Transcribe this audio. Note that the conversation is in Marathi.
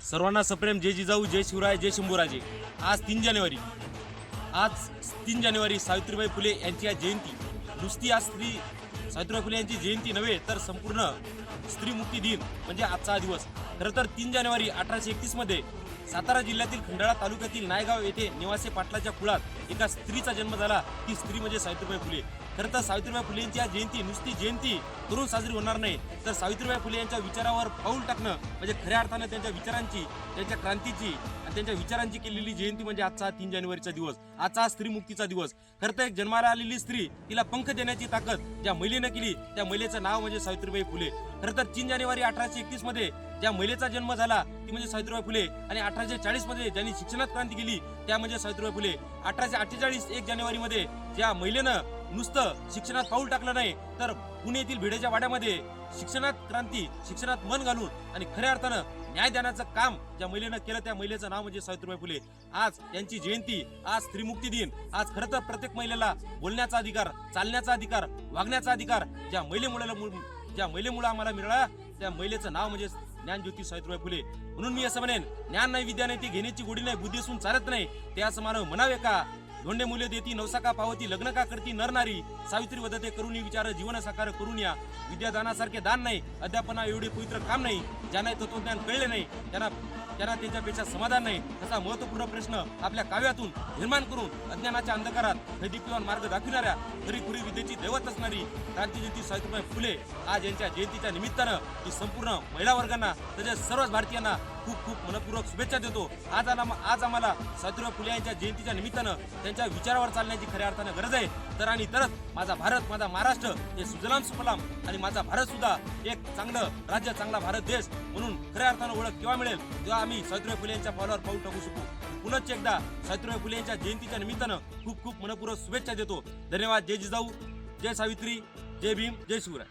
सर्वांना सप्रेम. जय जिजाऊ जय शिवराय जय शंभूराजे. आज तीन जानेवारी. आज तीन जानेवारी सावित्रीबाई फुले यांची आज जयंती. नुसती आज स्त्री सावित्रीबाई फुले यांची जयंती नव्हे तर संपूर्ण स्त्री मुक्ती दिन म्हणजे आजचा हा दिवस. खरं तर तीन जानेवारी अठराशे एकतीसमध्ये सातारा जिल्ह्यातील खंडाळा तालुक्यातील नायगाव येथे निवासी पाटलाच्या कुळात एका स्त्रीचा जन्म झाला. ती स्त्री म्हणजे सावित्रीबाई फुले. खरं तर सावित्रीबाई फुले यांची जयंती नुसती जयंती करून साजरी होणार नाही. तर सावित्रीबाई फुले यांच्या विचारावर पाऊल टाकणं म्हणजे खऱ्या अर्थानं त्यांच्या विचारांची त्यांच्या क्रांतीची आणि त्यांच्या विचारांची केलेली जयंती म्हणजे आजचा तीन जानेवारीचा दिवस आजचा स्त्रीमुक्तीचा स्त्री मुक्तीचा दिवस. खरं तर एक जन्माला आलेली स्त्री तिला पंख देण्याची ताकद ज्या महिलेनं केली त्या महिलेचं नाव म्हणजे सावित्रीबाई फुले. खरं तर तीन जानेवारी अठराशे एकतीसमध्ये ज्या महिलेचा जन्म झाला ती म्हणजे सावित्रीबाई फुले आणि अठराशे चाळीसमध्ये ज्यांनी शिक्षणात क्रांती केली त्या म्हणजे सावित्रीबाई फुले. अठराशे अठ्ठेचाळीस एक जानेवारी मध्ये ज्या महिलेनं नुसतं शिक्षणात पाऊल टाकलं नाही तर पुणे येथील भिडेच्या वाड्यामध्ये शिक्षणात क्रांती शिक्षणात मन घालून आणि खऱ्या अर्थानं न्याय देण्याचं काम ज्या महिलेनं केलं त्या महिलेचं नाव म्हणजे सावित्रीबाई फुले. आज यांची जयंती आज स्त्रीमुक्ती दिन आज खरं तर प्रत्येक महिलेला बोलण्याचा अधिकार चालण्याचा अधिकार वागण्याचा अधिकार ज्या महिलेमुळे ज्या महिलेमुळे आम्हाला मिळाला त्या महिलेचं नाव म्हणजे ज्ञानज्योती सावित्रीबाई फुले. म्हणून मी असं म्हणेन ज्ञान नाही विद्या नाही ती घेण्याची गोडी नाही बुद्धी असून चालत नाही ते असं मानव म्हणावे का? धोंडे मुले देती नवसाका पावती लग्न का करती नरनारी. सावित्री वदते करुणी विचार जीवन साकार करून या. विद्यादानासारखे दान नाही अध्यापना एवढे पवित्र काम नाही ज्यांना तत्वज्ञान कळले नाही त्यांना त्यांना त्यांच्यापेक्षा समाधान नाही असा महत्त्वपूर्ण प्रश्न आपल्या काव्यातून निर्माण करून अज्ञानाच्या अंधकारात दीप्यमान मार्ग दाखविणाऱ्या खरीखुरी विद्येची दैवत असणारी क्रांतीज्योती सावित्रीबाई फुले आज यांच्या जयंतीच्या निमित्तानं ही संपूर्ण महिला वर्गांना तसेच सर्वच भारतीयांना खूप खूप मनपूर्वक शुभेच्छा देतो. आज आला आज आम्हाला सावित्रीबाई फुले यांच्या जयंतीच्या निमित्तानं त्यांच्या विचारावर चालण्याची खऱ्या अर्थानं गरज आहे. तर आणि तरच माझा भारत माझा महाराष्ट्र हे सुजलाम सुफलाम आणि माझा भारत सुद्धा एक चांगलं राज्य चांगला भारत देश म्हणून खऱ्या अर्थानं ओळख केव्हा मिळेल? तेव्हा आम्ही सावित्रीबाई फुले यांच्या पावलावर पाऊल टाकू शकू. पुनश्च एकदा सावित्रीबाई फुले यांच्या जयंतीच्या निमित्तानं खूप खूप मनपूर्वक शुभेच्छा देतो. धन्यवाद. जय जिजाऊ. जय सावित्री. जय भीम. जय शिवराय.